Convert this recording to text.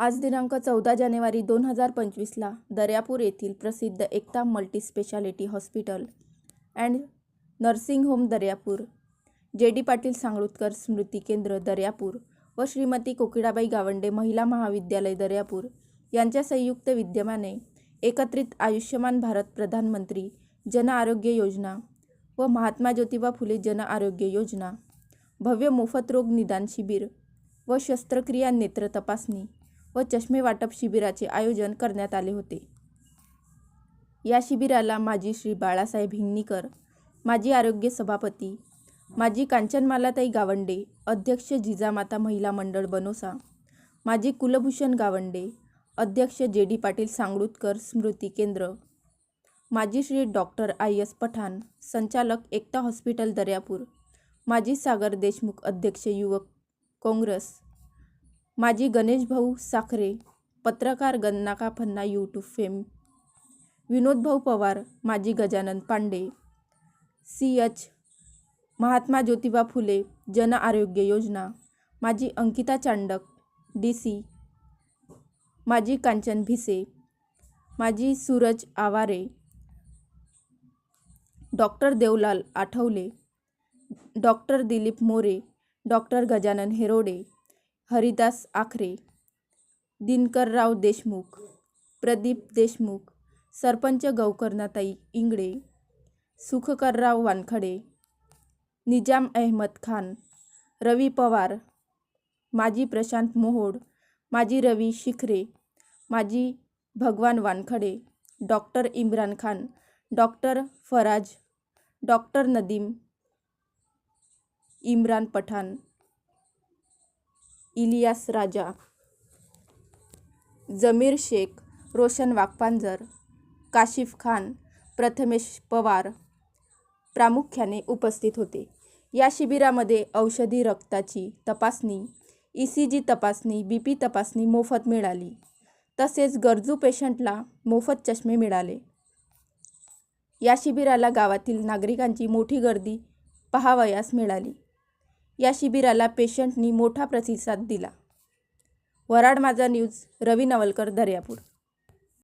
आज दिनांक चौदा जानेवारी दोन हजार पंचवीसला दर्यापूर येथील प्रसिद्ध Ekta multispeciality hospital and nursing home Daryapur J D Patil सांगळूतकर स्मृती केंद्र दर्यापूर व श्रीमती कोकिळाबाई गावंडे महिला महाविद्यालय दर्यापूर यांच्या संयुक्त विद्यमाने एकत्रित आयुष्यमान भारत प्रधानमंत्री जन आरोग्य योजना व महात्मा ज्योतिबा फुले जन आरोग्य योजना भव्य मोफत रोग निदान शिबिर व शस्त्रक्रिया नेत्र तपासणी व चष्मे वाटप शिबिराचे आयोजन करण्यात आले होते. या शिबिराला माजी श्री बाळासाहेब हिंगणीकर माजी आरोग्य सभापती माजी कांचनमालाताई गावंडे अध्यक्ष जिजामाता महिला मंडळ बनोसा माजी कुलभूषण गावंडे अध्यक्ष जे डी पाटील सांगळूतकर स्मृती केंद्र माजी Shri doctor I S Pathan संचालक एकता हॉस्पिटल दर्यापूर माजी सागर देशमुख अध्यक्ष युवक काँग्रेस माजी गणेश भाऊ साखरे पत्रकार गन्नाका फन्ना यूट्यूब फेम विनोद भाऊ पवार माजी Gajanan Pande. C H Mahatma Jyotiba Phule Jan Arogya Yojana. माजी अंकिता चांडक डी सी माजी कांचन भिसे. माजी Suraj Aware. Doctor Devlal Athawale. Doctor Dilip More. Doctor Gajanan Herode. Haridas Akhare Dinkarrao Deshmukh Pradeep Deshmukh sarpanch Gaukarnatai Ingle Sukhkarrao Wankhade Nizam Ahmad Khan Ravi Pawar माजी प्रशांत मोहोड माजी रवी शिखरे माजी Bhagwan Wankhade doctor Imran Khan doctor Faraz doctor Nadeem Imran Pathan Ilyas Raja Jameer Shaikh Roshan Wakpanjar Kashif Khan Prathamesh Pawar प्रामुख्याने उपस्थित होते. या शिबिरामध्ये औषधी रक्ताची तपासणी ई सी जी तपासणी बी पी तपासणी मोफत मिळाली. तसेच गरजू पेशंटला मोफत चष्मे मिळाले. या शिबिराला गावातील नागरिकांची मोठी गर्दी पाहावयास मिळाली. या शिबिराला पेशंटनी मोठा प्रतिसाद दिला. वराड माझा न्यूज रवी नवलकर दर्यापूर.